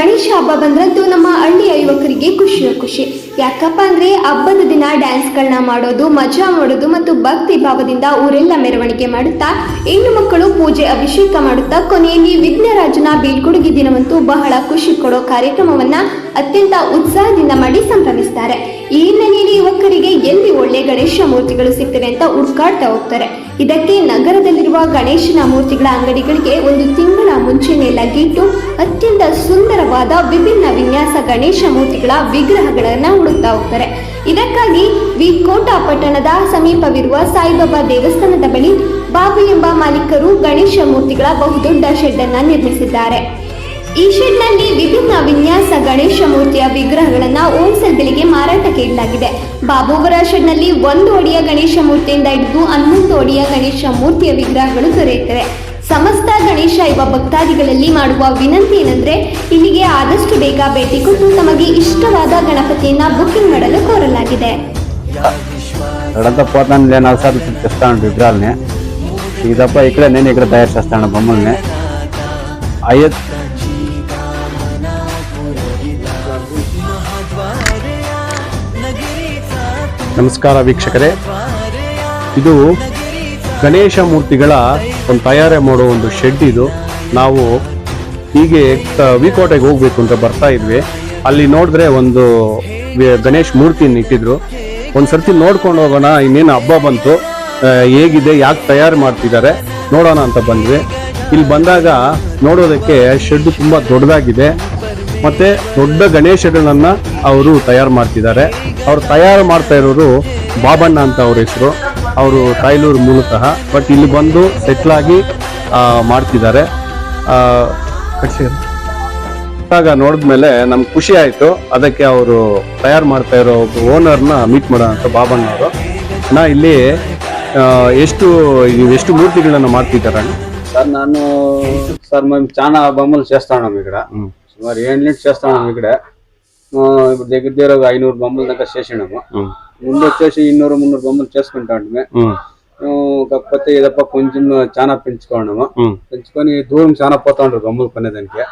ಗಣೇಶ ಹಬ್ಬ ಬಂದ್ರಂತೂ ನಮ್ಮ ಹಳ್ಳಿಯ ಯುವಕರಿಗೆ ಖುಷಿಯ ಖುಷಿ. ಯಾಕಪ್ಪ ಅಂದ್ರೆ ಹಬ್ಬದ ದಿನ ಡ್ಯಾನ್ಸ್ಗಳನ್ನ ಮಾಡೋದು, ಮಜಾ ಮಾಡೋದು ಮತ್ತು ಭಕ್ತಿ ಭಾವದಿಂದ ಊರೆಲ್ಲ ಮೆರವಣಿಗೆ ಮಾಡುತ್ತಾ, ಹೆಣ್ಣು ಮಕ್ಕಳು ಪೂಜೆ, ಅಭಿಷೇಕ ಮಾಡುತ್ತಾ, ಕೊನೆಯಲ್ಲಿ ವಿಘ್ನರಾಜನ ಬೀಳ್ಕೊಡುಗೆ ದಿನವಂತೂ ಬಹಳ ಖುಷಿ ಕೊಡೋ ಕಾರ್ಯಕ್ರಮವನ್ನ ಅತ್ಯಂತ ಉತ್ಸಾಹದಿಂದ ಮಾಡಿ ಸಂಭ್ರಮಿಸ್ತಾರೆ. ಈ ಹಿನ್ನೆಲೆಯಲ್ಲಿ ಯುವಕರಿಗೆ ಎಲ್ಲಿ ಒಳ್ಳೆ ಗಣೇಶ ಮೂರ್ತಿಗಳು ಸಿಗ್ತವೆ ಅಂತ ಹುಡುಕಾಡ್ತಾ ಹೋಗ್ತಾರೆ. ಇದಕ್ಕೆ ನಗರದಲ್ಲಿರುವ ಗಣೇಶನ ಮೂರ್ತಿಗಳ ಅಂಗಡಿಗಳಿಗೆ ಒಂದು ತಿಂಗಳ ಮುಂಚೆನೆ ಲಗ್ಗಿಟ್ಟು ಅತ್ಯಂತ ಸುಂದರವಾದ ವಿಭಿನ್ನ ವಿನ್ಯಾಸ ಗಣೇಶ ಮೂರ್ತಿಗಳ ವಿಗ್ರಹಗಳನ್ನ ಹುಡುಕ್ತಾ ಹೋಗ್ತಾರೆ. ಇದಕ್ಕಾಗಿ ವಿ ಕೋಟಾ ಪಟ್ಟಣದ ಸಮೀಪವಿರುವ ಸಾಯಿಬಾಬಾ ದೇವಸ್ಥಾನದ ಬಳಿ ಬಾಬು ಎಂಬ ಮಾಲೀಕರು ಗಣೇಶ ಮೂರ್ತಿಗಳ ಬಹುದೊಡ್ಡ ಶೆಡ್ ಅನ್ನ ನಿರ್ಮಿಸಿದ್ದಾರೆ. ಈ ಶೆಡ್ನಲ್ಲಿ ವಿಭಿನ್ನ ವಿನ್ಯಾಸ ಗಣೇಶ ಮೂರ್ತಿಯ ವಿಗ್ರಹಗಳನ್ನ ಹೋಲ್ಸೇಲ್ ಬೆಲೆಗೆ ಮಾರಾಟಕ್ಕೆ ಇಡಲಾಗಿದೆ. ಬಾಬುವರ ಶೆಡ್ನಲ್ಲಿ ಒಂದು ಅಡಿಯ ಗಣೇಶ ಮೂರ್ತಿಯಿಂದ ಹಿಡಿದು ಹನ್ನೊಂದು ಅಡಿಯ ಗಣೇಶ ಮೂರ್ತಿಯ ವಿಗ್ರಹಗಳು ದೊರೆಯುತ್ತವೆ. ಸಮಸ್ತ ಗಣೇಶ ಇವ ಭಕ್ತಾದಿಗಳಲ್ಲಿ ಮಾಡುವ ವಿನಂತಿ ಏನಂದ್ರೆ, ಇಲ್ಲಿಗೆ ಆದಷ್ಟು ಬೇಗ ಭೇಟಿ ಕೊಟ್ಟು ತಮಗೆ ಇಷ್ಟವಾದ ಗಣಪತಿಯನ್ನ ಬುಕ್ಕಿಂಗ್ ಮಾಡಲು ಕೋರಲಾಗಿದೆ. ఎడంతా పోతాను నేను ఒకసారి తెస్తాను విగ్రహాలని ఇది తప్ప ఇక్కడ నేను ನಮಸ್ಕಾರ ವೀಕ್ಷಕರೇ. ಇದು ಗಣೇಶ ಮೂರ್ತಿಗಳ ಒಂದು ತಯಾರಿ ಮಾಡೋ ಒಂದು ಶೆಡ್ ಇದು. ನಾವು ಹೀಗೆ ವಿಕೋಟೆಗೆ ಹೋಗ್ಬೇಕು ಅಂತ ಬರ್ತಾ ಇದ್ವಿ. ಅಲ್ಲಿ ನೋಡಿದ್ರೆ ಒಂದು ಗಣೇಶ್ ಮೂರ್ತಿನ ಇಟ್ಟಿದ್ರು. ಒಂದ್ಸರ್ತಿ ನೋಡ್ಕೊಂಡು ಹೋಗೋಣ, ಇನ್ನೇನು ಹಬ್ಬ ಬಂತು ಹೇಗಿದೆ, ಯಾಕೆ ತಯಾರು ಮಾಡ್ತಿದ್ದಾರೆ, ನೋಡೋಣ ಅಂತ ಬಂದ್ವಿ. ಇಲ್ಲಿ ಬಂದಾಗ ನೋಡೋದಕ್ಕೆ ಶೆಡ್ ತುಂಬ ದೊಡ್ಡದಾಗಿದೆ. ಮತ್ತೆ ದೊಡ್ಡ ಗಣೇಶಗಳನ್ನ ಅವರು ತಯಾರು ಮಾಡ್ತಿದ್ದಾರೆ. ಅವ್ರು ತಯಾರು ಮಾಡ್ತಾ ಇರೋರು ಬಾಬಣ್ಣ ಅಂತ ಅವ್ರ ಹೆಸರು. ಅವರು ತಾಯ್ಲೂರು ಮೂಲತಃ ಬಟ್ ಇಲ್ಲಿ ಬಂದು ಸೆಟ್ಲ್ ಆಗಿ ಮಾಡ್ತಿದ್ದಾರೆ. ಆಗ ನೋಡಿದ್ಮೇಲೆ ನಮ್ಗೆ ಖುಷಿ ಆಯಿತು. ಅದಕ್ಕೆ ಅವರು ತಯಾರು ಮಾಡ್ತಾ ಇರೋ ಓನರ್ನ ಮೀಟ್ ಮಾಡೋಣ ಬಾಬಣ್ಣ ಅವರು. ನಾ ಇಲ್ಲಿ ಎಷ್ಟು ಎಷ್ಟು ಮೂರ್ತಿಗಳನ್ನು ಮಾಡ್ತಿದ್ದಾರೆ? ಸರ್ ನಾನು ಸರ್ మేము ಚಾನಾ ಬಮ್ಮಲ್ చేస్తాం ఇక్కడ సుమారు ఏడు ಏಳು చేస్తాం ఇక్కడ ఇప్పుడు దగ్గర దగ్గర ಇರೋ ಐನೂರು బొమ్మల ತನಕ ముందు వచ్చేసి ఇన్నూరు మున్నూరు బొమ్మలు చేసుకుంటాండి కాకపోతే ఏదప్ప కొంచెం చాలా పెంచుకోండము. పెంచుకొని దూరం చాలా పోతా ఉంటారు బొమ్మలు కొనేదానికి.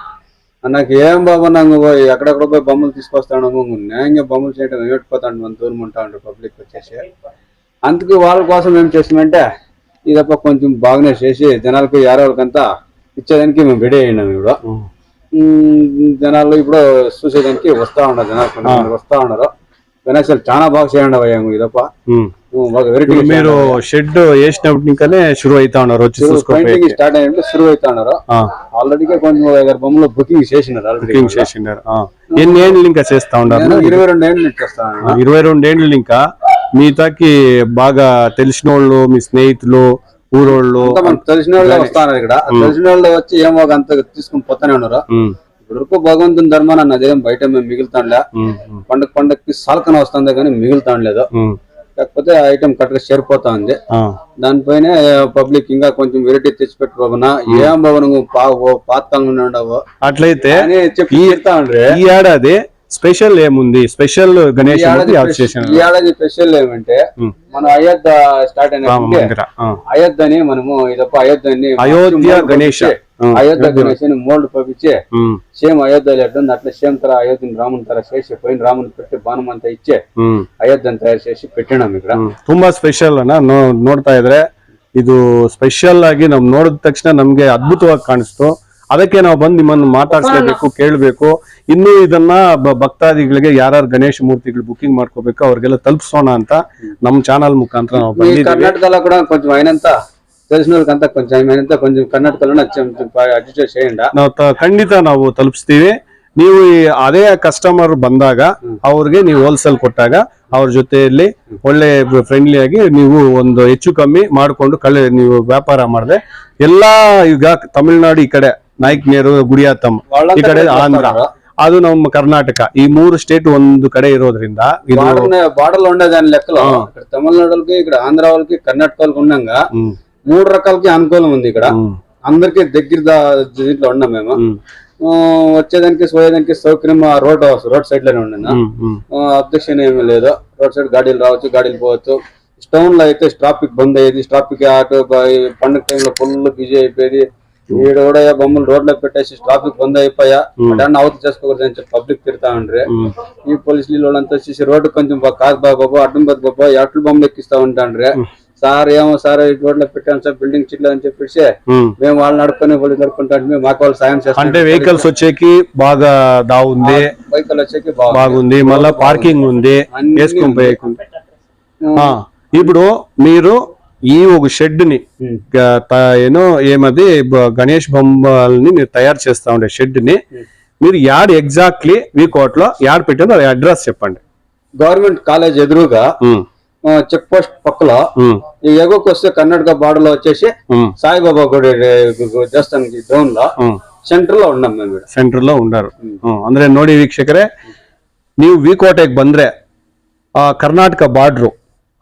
నాకు ఏం బాబా నాకు ఎక్కడెక్కడ పోయి బొమ్మలు తీసుకొస్తాను న్యాయంగా బొమ్మలు చేయడం ఏమిటిపోతాడు మన దూరం ఉంటా ఉంటారు పబ్లిక్ వచ్చేసి. అందుకు వాళ్ళ కోసం ఏం చేసినామంటే ఇదప్ప కొంచెం బాగానే చేసి జనాలకు యారోళ్ళకంతా ఇచ్చేదానికి మేము రెడీ అయినాము ఇప్పుడు. జనాలు ఇప్పుడు చూసేదానికి వస్తా ఉన్నారు జనాలు వస్తా ఉన్నారు. గణేశాలు చాలా బాగా చేయండి అయ్యా ఇదప్ప. మీరు షెడ్ వేసినప్పటికనే షురు అవుతా ఉన్నారు వచ్చి పెయింటింగ్ స్టార్ట్ అయినట్టు శురు అవుతా ఉన్నారు. ఆల్రెడీగా కొంచెం బొమ్మలు బుకింగ్ చేసినారు ఆల్రెడీ బుకింగ్ చేసిండారు ఆ. ఎన్ని ఏండ్లు ఇంకా చేస్తా ఉన్నారు? నేను ఇరవై రెండు ఏళ్ళు నుంచి చేస్తాను ఇరవై రెండు ఏండ్లు ఇంకా మిగతాకి బాగా తెలిసిన వాళ్ళు మీ స్నేహితులు ఊరోళ్ళు తెలిసిన వాళ్ళు వస్తున్నారు ఇక్కడ. తెలిసిన వాళ్ళు వచ్చి ఏమో అంత తీసుకుని పోతానే ఉన్నారు. ఎవరికో భగవంతుని ధర్మాన్ని అన్నది ఏం బయట మేము మిగులుతాండ్లే. పండుగ పండుగకి సాల్కన వస్తుంది కానీ మిగులుతాండలేదు. కాకపోతే ఐటమ్ కరెక్ట్ సరిపోతా ఉంది దానిపైన పబ్లిక్ ఇంకా కొంచెం వెరైటీ తెచ్చి పెట్టుకోవనా ఏం బాబు నువ్వు పాత్రంగా అట్లయితే ఈ ఏడాది స్పెషల్ ఏముంది? స్పెషల్ గణేష్ ఈ ఏడాది స్పెషల్ ఏమంటే మనం అయోధ్య స్టార్ట్ అయిన అయోధ్యని మనము ఇదొక అయోధ్యని అయోధ్య గణేష్. పంపించి, ఉమ్. అయోధ్య గణేష్ మోల్డ్ పంపించి ఉమ్, సేమ్ అయోధ్యలో ఎట్లుంది అట్లా సేమ్ తర అయోధ్యని రాముని తర చేసి పోయిన రాముని పెట్టి బాణం అంతా ఇచ్చి ఉమ్, అయోధ్యని తయారు చేసి పెట్టినాం ఇక్కడ ಹ್ಮ್. ತುಂಬಾ ಸ್ಪೆಷಲ್ ಅನ್ನ ನೋ- ನೋಡ್ತಾ ಇದ್ರೆ ಇದು ಸ್ಪೆಷಲ್ ಆಗಿ ನಾವ್ ನೋಡಿದ ತಕ್ಷಣ ನಮ್ಗೆ ಅದ್ಭುತವಾಗಿ ಕಾಣಿಸ್ತು ಅದಕ್ಕೆ ನಾವು ಬಂದು ನಿಮ್ಮನ್ನು ಮಾತಾಡ್ಸ್ಲೇಬೇಕು ಕೇಳಬೇಕು ಇನ್ನು ಇದನ್ನ ಬ- ಭಕ್ತಾದಿಗಳಿಗೆ ಯಾರ್ಯಾರು ಗಣೇಶ ಮೂರ್ತಿಗಳು ಬುಕಿಂಗ್ ಮಾಡ್ಕೋಬೇಕು ಅವ್ರಿಗೆಲ್ಲ ತಲುಪಿಸೋಣ ಅಂತ ನಮ್ ಚಾನಲ್ ಮುಖಾಂತರ ನಾವು మీ ಬಂದಿದ್ದೀವಿ కర్ణాటకలో కూడా కొంచెం అయినంత తెలిసిన అంతా కొంచెం ఏమైనా ನಾವು ಖಂಡಿತ ನಾವು ತಲುಪಿಸ್ತೀವಿ. ನೀವು ಅದೇ ಕಸ್ಟಮರ್ ಬಂದಾಗ ಅವ್ರಿಗೆ ನೀವು ಹೋಲ್ಸೇಲ್ ಕೊಟ್ಟಾಗ ಅವ್ರ ಜೊತೆಯಲ್ಲಿ ಒಳ್ಳೆ ಫ್ರೆಂಡ್ಲಿ ಆಗಿ ನೀವು ಒಂದು ಹೆಚ್ಚು ಕಮ್ಮಿ ಮಾಡಿಕೊಂಡು ಕಳೆ ನೀವು ವ್ಯಾಪಾರ ಮಾಡಿದೆ. ಎಲ್ಲಾ ಈಗ ತಮಿಳುನಾಡು ಈ ಕಡೆ ನಾಯಕನೇರು ಗುಡಿಯಾತಮ್ ಈ ಕಡೆ ಆಂಧ್ರ. ಅದು ನಮ್ಮ ಕರ್ನಾಟಕ. ಈ ಮೂರು ಸ್ಟೇಟ್ ಒಂದು ಕಡೆ ಇರೋದ್ರಿಂದ ಬಾರ್ಡರ್ బార్డర్ ಲೆಕ್ಕ లో ಈ ಕಡೆ ಆಂಧ್ರ ಕರ್ನಾಟಕ ಉಂಡಂಗ మూడు రకాలకి అనుకూలం ఉంది ఇక్కడ. అందరికి దగ్గర దీంట్లో ఉన్నాం మేము. వచ్చేదానికి పోయేదానికి సౌకర్యం రోడ్ రోడ్ సైడ్లోనే ఉమ్, అబ్జెక్షన్ ఏమీ లేదు. రోడ్ సైడ్ గాడీలు రావచ్చు గాడీలు పోవచ్చు. టౌన్లో అయితే ట్రాఫిక్ బంద్ అయ్యేది ట్రాఫిక్ ఆటో పండుగ టైంలో ఫుల్ బిజీ అయిపోయేది. ఈడ కూడా బొమ్మలు రోడ్లో పెట్టేసి ట్రాఫిక్ బంద్ అయిపోయా. అటన్నా అవతల చేసుకోకూడదు అని చెప్పి పబ్లిక్ తిడతా ఉండ్రి. ఈ పోలీసులు వాళ్ళంతా వచ్చేసి రోడ్డు కొంచెం బా- కాదు బాబా అడ్డం బాబా ఎట్లు బొమ్మలు ఎక్కిస్తా ఉంటాండ్రి. సార్ ఏమో సార్ రోడ్లో పెట్టాను సార్ బిల్డింగ్ చిట్లు అని చెప్పేసి. మేము. వాళ్ళు నడుపుకొని వాళ్ళు నడుపుకుంటా మాకు వాళ్ళు సాయం చేస్తాం అంటే వెహికల్స్ వచ్చేకి బాగా దావుంది బైకులు వచ్చేకి బాగా బాగుంది మళ్ళా పార్కింగ్ ఉంది వేసుకొని ఇప్పుడు మీరు ఈ ఒక షెడ్ని ఏనో ఏమది గణేష్ బొమ్మల్ని మీరు తయారు చేస్తా ఉండే షెడ్ని మీరు యాడ్ ఎగ్జాక్ట్లీ వీకోట్లో యాడ్ పెట్టారు అడ్రస్ చెప్పండి. గవర్నమెంట్ కాలేజ్ ఎదురుగా చెక్ పోస్ట్ పక్కలో ఉమ్, ఈ ఎగువకు వస్తే కర్ణాటక బార్డర్ లో వచ్చేసి ఉమ్, సాయిబాబా గుడి గు- దేవస్థానకి గ్రౌండ్ లో ఉమ్. ಸೆಂಟ್ರಲ್ ఉన్నాం మేము ఈడ. ಸೆಂಟ್ರಲ್ లో ಉಂಡಾರು ಹ್ಮ್. ಅಂದ್ರೆ ನೋಡಿ ವೀಕ್ಷಕರೇ ನೀವು ವಿಕೋಟೆಗೆ ಬಂದ್ರೆ ಆ ಕರ್ನಾಟಕ ಬಾರ್ಡ್ರು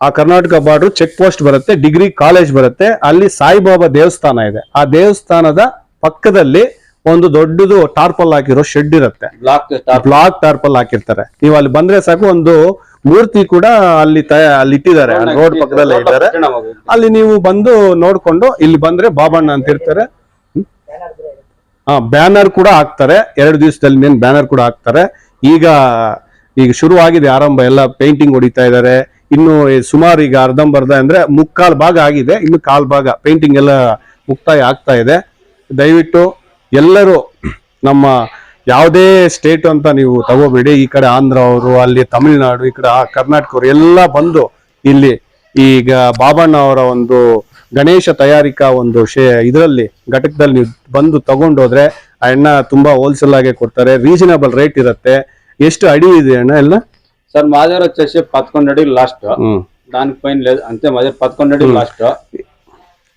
ಆ ಕರ್ನಾಟಕ ಬಾರ್ಡ್ರು ಚೆಕ್ ಪೋಸ್ಟ್ ಬರುತ್ತೆ ಡಿಗ್ರಿ ಕಾಲೇಜ್ ಬರುತ್ತೆ ಅಲ್ಲಿ ಸಾಯಿಬಾಬಾ ದೇವಸ್ಥಾನ ಇದೆ ಆ ದೇವಸ್ಥಾನದ ಪಕ್ಕದಲ್ಲಿ ಒಂದು ದೊಡ್ಡದು ಟಾರ್ಪಲ್ ಹಾಕಿರೋ ಶೆಡ್ ಇರುತ್ತೆ ಬ್ಲಾಕ್ ಸ್ಟಾಪ್ ಬ್ಲಾಕ್ ಟಾರ್ಪಲ್ ಹಾಕಿರ್ತಾರೆ ನೀವು ಅಲ್ಲಿ ಬಂದ್ರೆ ಸಾಕು ಒಂದು ಮೂರ್ತಿ ಕೂಡ ಅಲ್ಲಿ ಅಲ್ಲಿ ಇಟ್ಟಿದ್ದಾರೆ. ರೋಡ್ ಪಕ್ಕದಲ್ಲೇ ಇದ್ದಾರೆ. ಅಲ್ಲಿ ನೀವು ಬಂದು ನೋಡ್ಕೊಂಡು ಇಲ್ಲಿ ಬಂದ್ರೆ ಬಾಬಣ್ಣ ಅಂತ ಇರ್ತಾರೆ. ಹಾ ಬ್ಯಾನರ್ ಕೂಡ ಹಾಕ್ತಾರೆ. ಎರಡು ದಿವಸದಲ್ಲಿ ಮೇನ್ ಬ್ಯಾನರ್ ಕೂಡ ಹಾಕ್ತಾರೆ. ಈಗ ಈಗ ಶುರುವಾಗಿದೆ ಆರಂಭ. ಎಲ್ಲ ಪೇಂಟಿಂಗ್ ಹೊಡಿತಾ ಇದ್ದಾರೆ. ಇನ್ನು ಸುಮಾರು ಈಗ ಅರ್ಧಂಬರ್ಧ ಅಂದ್ರೆ ಮುಕ್ಕಾಲ್ ಭಾಗ ಆಗಿದೆ. ಇನ್ನು ಕಾಲ್ ಭಾಗ ಪೇಂಟಿಂಗ್ ಎಲ್ಲ ಮುಕ್ತಾಯ ಆಗ್ತಾ ಇದೆ. ದಯವಿಟ್ಟು ಎಲ್ಲರೂ ನಮ್ಮ ಯಾವುದೇ ಸ್ಟೇಟ್ ಅಂತ ನೀವು ತಗೋಬೇಡಿ ಈ ಕಡೆ ಆಂಧ್ರ ಅವರು ಅಲ್ಲಿ ತಮಿಳ್ನಾಡು ಈ ಕಡೆ ಆ ಕರ್ನಾಟಕ ಅವರು ಎಲ್ಲ ಬಂದು ಇಲ್ಲಿ ಈಗ ಬಾಬಣ್ಣ ಅವರ ಒಂದು ಗಣೇಶ ತಯಾರಿಕಾ ಒಂದು ಶೇ ಇದರಲ್ಲಿ ಘಟಕದಲ್ಲಿ ನೀವು ಬಂದು ತಗೊಂಡೋದ್ರೆ ಆ ಎಣ್ಣ ತುಂಬಾ ಹೋಲ್ಸೇಲ್ ಆಗಿ ಕೊಡ್ತಾರೆ ರೀಸನಬಲ್ ರೇಟ್ ಇರುತ್ತೆ ಎಷ್ಟು ಅಡಿ ಇದೆ ಅಣ್ಣ ಎಲ್ಲ సార్ మా దగ్గర వచ్చేసి పదకొండు అడుగులు లాస్ట్ ಹ್ಮ್ దానికి పైన లేదు అంతే మా దగ్గర పదకొండు అడుగులు లాస్ట్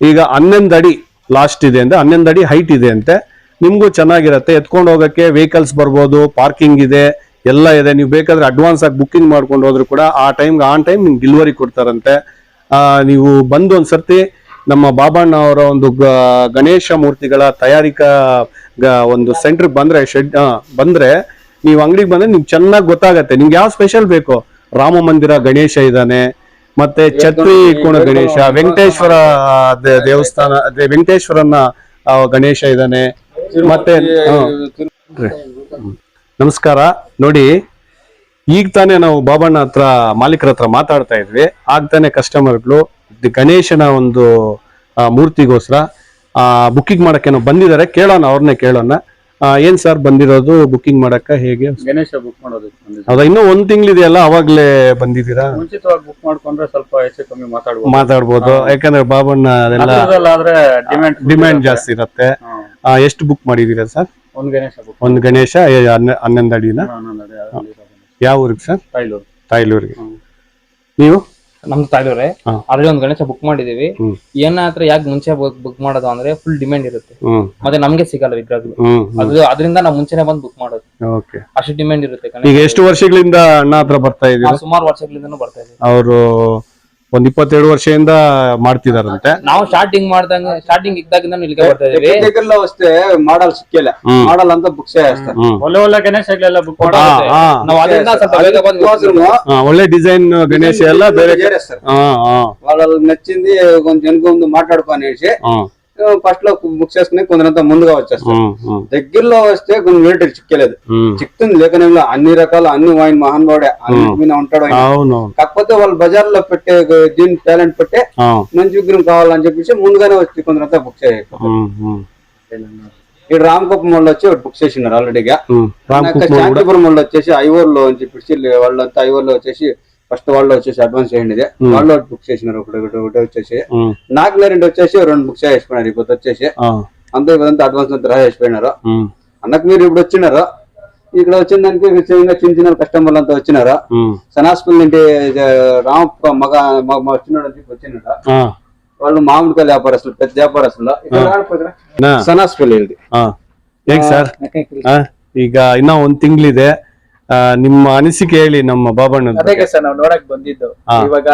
ಈಗ ಹನ್ನೊಂದು ಅಡಿ ಲಾಸ್ಟ್ ಇದೆ ಅಂದ್ರೆ ಹನ್ನೊಂದು ಅಡಿ ಹೈಟ್ ಇದೆ ಅಂತೆ ನಿಮ್ಗೂ ಚೆನ್ನಾಗಿರುತ್ತೆ. ಎತ್ಕೊಂಡು ಹೋಗಕ್ಕೆ ವೆಹಿಕಲ್ಸ್ ಬರ್ಬೋದು ಪಾರ್ಕಿಂಗ್ ಇದೆ, ಎಲ್ಲ ಇದೆ. ನೀವು ಬೇಕಾದ್ರೆ ಅಡ್ವಾನ್ಸ್ ಆಗಿ ಬುಕ್ಕಿಂಗ್ ಮಾಡ್ಕೊಂಡು ಹೋದ್ರು ಕೂಡ ಆ ಟೈಮ್ಗೆ ಆನ್ ಟೈಮ್ ನಿಮ್ಗೆ ಡೆಲಿವರಿ ಕೊಡ್ತಾರಂತೆ. ನೀವು ಬಂದು ಒಂದ್ಸರ್ತಿ ನಮ್ಮ ಬಾಬಣ್ಣ ಅವರ ಒಂದು ಗಣೇಶ ಮೂರ್ತಿಗಳ ತಯಾರಿಕಾ ಒಂದು ಸೆಂಟರ್ ಬಂದ್ರೆ ಶೆಡ್ ಬಂದ್ರೆ ನೀವು ಅಂಗಡಿಗೆ ಬಂದ್ರೆ ನಿಮ್ಗೆ ಚೆನ್ನಾಗಿ ಗೊತ್ತಾಗತ್ತೆ. ನಿಮ್ಗೆ ಯಾವ ಸ್ಪೆಷಲ್ ಬೇಕು? ರಾಮ ಮಂದಿರ ಗಣೇಶ ಇದ್ದಾನೆ, ಮತ್ತೆ ಛತ್ರಿ ಕೋಣ ಗಣೇಶ, ವೆಂಕಟೇಶ್ವರ ದೇವಸ್ಥಾನ ವೆಂಕಟೇಶ್ವರನ ಗಣೇಶ ಇದ್ದಾನೆ. ಮತ್ತೆ ನಮಸ್ಕಾರ. ನೋಡಿ ಈಗ ತಾನೇ ನಾವು ಬಾಬಣ್ಣ ಹತ್ರ ಮಾಲೀಕರ ಹತ್ರ ಮಾತಾಡ್ತಾ ಇದ್ವಿ. ಆಗ ತಾನೇ ಕಸ್ಟಮರ್ಗಳು ಗಣೇಶನ ಒಂದು ಮೂರ್ತಿಗೋಸ್ಕರ ಬುಕ್ಕಿಂಗ್ ಮಾಡಕ್ಕೆ ನಾವು ಬಂದಿದ್ದಾರೆ. ಕೇಳೋಣ ಅವ್ರನ್ನೇ ಕೇಳೋಣ. ಏನ್ ಸರ್ ಬಂದಿರೋದು ಬುಕ್ಕಿಂಗ್ ಮಾಡಕ್ಕ ಹೇಗೆ? ಗಣೇಶ ಬುಕ್ ಮಾಡೋದಕ್ಕೆ ಹೌದಾ? ಇನ್ನೂ ಒಂದ್ ತಿಂಗಳಿದೆಯಲ್ಲ ಅವಾಗ್ಲೇ ಬಂದಿದ್ದೀರಾ? ಮುಂಚಿತವಾಗಿ ಬುಕ್ ಮಾಡ್ಕೊಂಡ್ರೆ ಸ್ವಲ್ಪ ಹೆಚ್ಚು ಕಮ್ಮಿ ಮಾತಾಡ್ಬೋದು. ಮಾತಾಡ್ಬೋದು. ಯಾಕಂದ್ರೆ ಬಾಬಣ್ಣ ಅದೆಲ್ಲ ಡಿಮ್ಯಾಂಡ್ ಜಾಸ್ತಿ ಇರತ್ತೆ. ಎಷ್ಟು ಬುಕ್ ಮಾಡಿದೀರ ಸರ್? ಒಂದ್ ಗಣೇಶ ಒಂದು ಗಣೇಶ ಹನ್ನೊಂದು ಅಡಿನ ಯಾವ ಊರಿಗೆ ಸರ್? ತಾಯ್ಲೂರು. ತಾಯ್ಲೂರಿಗೆ. ನೀವು? ನಮ್ದು ತಾಯ್ಲೂರೇ. ಅಲ್ಲೇ ಒಂದ್ ಗಣೇಶ ಬುಕ್ ಮಾಡಿದೀವಿ ಏನಾದ್ರೆ ಯಾಕೆ ಮುಂಚೆ ಬುಕ್ ಮಾಡೋದು ಅಂದ್ರೆ ಫುಲ್ ಡಿಮ್ಯಾಂಡ್ ಇರುತ್ತೆ. ಮತ್ತೆ ನಮ್ಗೆ ಸಿಗಲ್ಲ ವಿಗ್ರಹಗಳು ಅದು ಅದರಿಂದ ನಾವು ಮುಂಚೆನೆ ಬಂದು ಬುಕ್ ಮಾಡೋದು. ಅಷ್ಟು ಡಿಮ್ಯಾಂಡ್ ಇರುತ್ತೆ ಈಗ ಎಷ್ಟು ವರ್ಷಗಳಿಂದ ಅಣ್ಣ ಹತ್ರ ಬರ್ತಾ ಇದೀವಿ ಸುಮಾರು ವರ್ಷಗಳಿಂದ ಬರ್ತಾ ಇದ್ದೀವಿ. ಅವರು ಒಂದ್ ಇಪ್ಪತ್ತೆರಡು ವರ್ಷದಿಂದ ಮಾಡ್ತಿದಾರಂತೆ. ನಾವು ಸ್ಟಾರ್ಟಿಂಗ್ ಮಾಡ್ದಂಗ ಸ್ಟಾರ್ಟಿಂಗ್ ಇದ್ದಾಗ ಇಲ್ಲಿಗೆ ಬರ್ತಾ ಇದೀವಿ. ಬೇಕಾದ್ರಲ್ಲ ಅಷ್ಟೇ ಮಾಡಲ್ ಸಿಕ್ಕಿಲ್ಲ. ಹ್ಮ್. ಮಾಡಲ್ ಅಂತ ಬುಕ್ಸ್ ಒಳ್ಳೆ ಒಳ್ಳೆ ಗಣೇಶಗಳೆಲ್ಲ ಬುಕ್ ಹಾ, ಹಾ. ನಾವು ಅದರಿಂದ ಸ್ವಲ್ಪ ಬೇಗ ಬಂದು ಒಳ್ಳೆ ಡಿಸೈನ್ ಗಣೇಶ ಎಲ್ಲ ಬೇರೆ ಮಾಡಲ್ ನಚ್ಚಿಂದಿ ಒಂದ್ ಜನಕ್ಕೆ ಒಂದು ಮಾತಾಡ್ಕೊ అనేಸಿ ಹಾ ఫస్ట్లో బుక్ చేసుకుని కొందరంతా ముందుగా వచ్చేస్తారు. దగ్గరలో వస్తే కొన్ని మిలిటరీ చిక్కలేదు. చిక్తుంది లేకనే అన్ని రకాల అన్ని వాయిన్ మహాన్ వాడే అన్ని ఉంటాడు కాకపోతే వాళ్ళు బజార్లో పెట్టే దీని టాలెంట్ పెట్టే మంచి విగ్రహం కావాలని చెప్పేసి ముందుగానే వచ్చి కొందరంతా బుక్ చేయాలి ఇక్కడ రామ్ కుప్పం వాళ్ళు వచ్చి బుక్ చేసినారు ఆల్రెడీగా శాంతిపురం వాళ్ళు వచ్చేసి ఐవర్లో అని చెప్పేసి వాళ్ళంతా ఐవర్లో వచ్చేసి ఫస్ట్ వాళ్ళు వచ్చేసి అడ్వాన్స్ చేయండి వాళ్ళు ఒకటి బుక్ చేసినారు ఒకటి ఒకటి ఒకటి వచ్చేసి ಹ್ಮ್ నాకు రెండు వచ్చేసి రెండు బుక్ చేసిపోయినారు ఇప్పుడు వచ్చేసి ಹಾ అంతా ఇదంతా అడ్వాన్స్ అంతా చేసిపోయినారు ಹ್ಮ್ అన్నకు మీరు ఇప్పుడు వచ్చినారు ఇక్కడ వచ్చిన దానికి చిన్న చిన్న చిన్న కస్టమర్లు అంతా వచ్చినారు ಹ್ಮ್ సనాస్పల్లి ఇంటి రామ మగ మగ వచ్చినాడు అని చెప్పి వచ్చినాడు ಹಾ వాళ్ళు మామిడికాయలు వ్యాపారస్తులు పెద్ద వ్యాపారస్తులు ఇక్కడ రాకపోతే ನಾ సనాస్పల్లి ఇది ಹಾ ಹೇಗ್ ಸರ್ ಆ, ಈಗ ಇನ್ನ ಒಂದ್ ತಿಂಗಳಿದೆ ಆ, ನಿಮ್ಮ ಅನಿಸಿಕೆ ಹೇಳಿ ನಮ್ಮ ಬಾಬಣ್ಣ ಅದೇ ಸರ್ ನಾವು ನೋಡಕ್ ಬಂದಿದ್ದು. ಇವಾಗ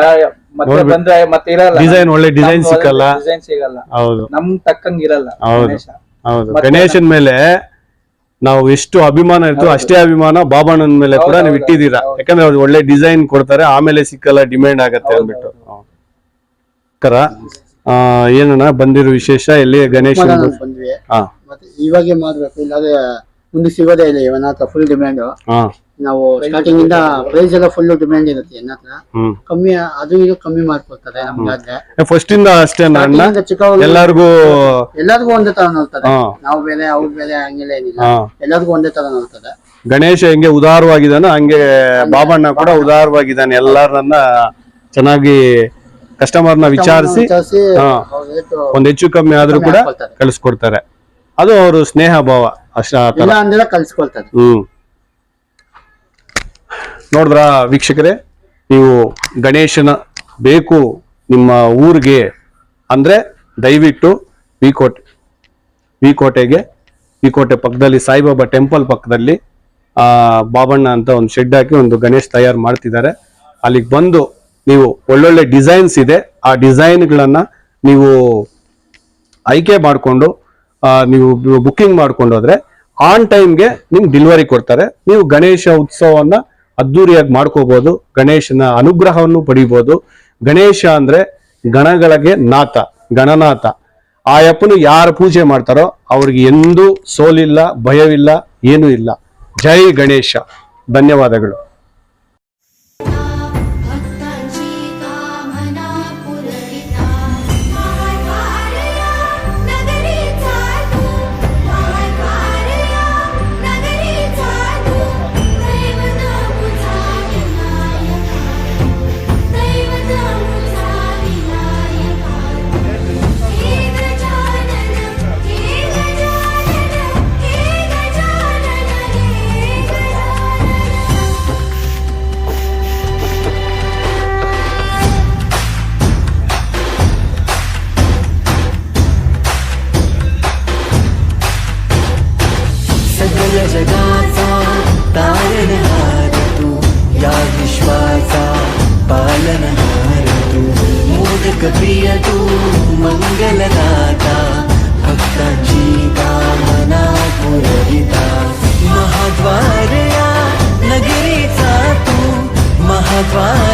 ಮತ್ತೆ ಬಂದ್ರೆ ಮತ್ತೆ ಇರಲ್ಲ. ಡಿಸೈನ್ ಒಳ್ಳೆ ಡಿಸೈನ್ ಸಿಕ್ಕಲ್ಲ. ಡಿಸೈನ್ ಸಿಗಲ್ಲ. ಹೌದು. ನಮ್ ತಕ್ಕಂಗ್ ಇರಲ್ಲ ಹೌದು. ಹೌದು. ಗಣೇಶನ್ ಮೇಲೆ ನಾವು ಎಷ್ಟು ಅಭಿಮಾನ ಇರ್ತೋ ಅಷ್ಟೇ ಅಭಿಮಾನ ಬಾಬಣ್ಣನ ಮೇಲೆ ಕೂಡ ನೀವು ಇಟ್ಟಿದ್ದೀರಾ. ಯಾಕಂದ್ರೆ ಅವ್ರು ಒಳ್ಳೆ ಡಿಸೈನ್ ಕೊಡ್ತಾರೆ ಆಮೇಲೆ ಸಿಕ್ಕಲ್ಲ ಡಿಮ್ಯಾಂಡ್ ಆಗತ್ತೆ ಅಂದ್ಬಿಟ್ಟು. ಕರ ಆ, ಏನಣ್ಣ ಬಂದಿರೋ ವಿಶೇಷ? ಎಲ್ಲಿ ಗಣೇಶ ಬಂದ್ವಿ. ಇವಾಗೆ ಮಾಡ್ಬೇಕು. ಇಲ್ಲಾದ್ರೆ ಮುಂದೆ ಸಿಗೋದೇ ಇಲ್ಲ ಇವನ್ ಫುಲ್ ಡಿಮ್ಯಾಂಡ್ ಹಾ. ನಾವು ಸ್ಟಾರ್ಟಿಂಗ್ ಇಂದ ಪ್ರೈಸ್ ಎಲ್ಲ ಫುಲ್ ಡಿಮ್ಯಾಂಡ್ ಇರುತ್ತೆ ಹತ್ರ. ಹ್ಮ್. ಕಮ್ಮಿ ಅದು ಇದು ಕಮ್ಮಿ ಮಾಡ್ಕೊಡ್ತಾರೆ ನಮ್ಗಾದ್ರೆ ಫಸ್ಟ್ ಇಂದ ಅಷ್ಟೇ ಅಣ್ಣ? ಇಂದ ಎಲ್ಲಾರ್ಗೂ ಎಲ್ಲರಿಗೂ ಒಂದೇ ತರ ನೋಡ್ತಾರೆ ಹಾ. ನಾವು ಬೇರೆ ಅವ್ರು ಬೇರೆ ಹಂಗೆಲ್ಲ ಏನಿಲ್ಲ. ಹಾ. ಎಲ್ಲರಿಗೂ ಒಂದೇ ತರ ನೋಡ್ತಾರೆ ಗಣೇಶ ಹೆಂಗೆ ಉದಾರವಾಗಿದ್ದಾನೋ ಹಂಗೆ ಬಾಬಣ್ಣ ಕೂಡ ಉದಾರವಾಗಿದ್ದಾನೆ. ಎಲ್ಲರನ್ನ ಚೆನ್ನಾಗಿ ಕಸ್ಟಮರ್ನ ವಿಚಾರಿಸಿ ವಿಚಾರಿಸಿ ಹಾ. ರೇಟು ಒಂದ್ ಹೆಚ್ಚು ಕಮ್ಮಿ ಆದ್ರೂ ಕೂಡ ಕಳ್ಸಿಕೊಡ್ತಾರೆ. ಅದು ಅವರು ಸ್ನೇಹ ಭಾವ ಅಷ್ಟೇ ಆ ತರ. ಇಲ್ಲ ಅಂದ್ರೆ ಕಲ್ಸ್ಕೊಳ್ತಾರೆ ಹ್ಮ್. ನೋಡಿದ್ರ ವೀಕ್ಷಕರೇ? ನೀವು ಗಣೇಶನ ಬೇಕು ನಿಮ್ಮ ಊರಿಗೆ ಅಂದರೆ ದಯವಿಟ್ಟು ವಿಕೋಟೆ, ವಿಕೋಟೆಗೆ, ವಿಕೋಟೆ ಪಕ್ಕದಲ್ಲಿ ಸಾಯಿಬಾಬಾ ಟೆಂಪಲ್ ಪಕ್ಕದಲ್ಲಿ ಬಾಬಣ್ಣ ಅಂತ ಒಂದು ಶೆಡ್ ಹಾಕಿ ಒಂದು ಗಣೇಶ್ ತಯಾರು ಮಾಡ್ತಿದ್ದಾರೆ. ಅಲ್ಲಿಗೆ ಬಂದು ನೀವು ಒಳ್ಳೊಳ್ಳೆ ಡಿಸೈನ್ಸ್ ಇದೆ. ಆ ಡಿಸೈನ್ಗಳನ್ನು ನೀವು ಆಯ್ಕೆ ಮಾಡಿಕೊಂಡು ನೀವು ಬುಕ್ಕಿಂಗ್ ಮಾಡ್ಕೊಂಡು ಹೋದ್ರೆ ಆನ್ ಟೈಮ್ಗೆ ನಿಮ್ಗೆ ಡಿಲಿವರಿ ಕೊಡ್ತಾರೆ. ನೀವು ಗಣೇಶ ಉತ್ಸವವನ್ನ ಅದ್ದೂರಿಯಾಗಿ ಮಾಡ್ಕೋಬಹುದು ಗಣೇಶನ ಅನುಗ್ರಹವನ್ನು ಪಡಿಬಹುದು ಗಣೇಶ ಅಂದ್ರೆ ಗಣಗಳಿಗೆ ನಾಥ, ಗಣನಾಥ. ಆ ಅಪ್ಪನು ಯಾರು ಪೂಜೆ ಮಾಡ್ತಾರೋ ಅವ್ರಿಗೆ ಎಂದೂ ಸೋಲಿಲ್ಲ, ಭಯವಿಲ್ಲ, ಏನೂ ಇಲ್ಲ. ಜೈ ಗಣೇಶ. ಧನ್ಯವಾದಗಳು. प्रियतु मङ्गलदाता मना कामना पुरविता नगरी नगरेचा तु महाद्वार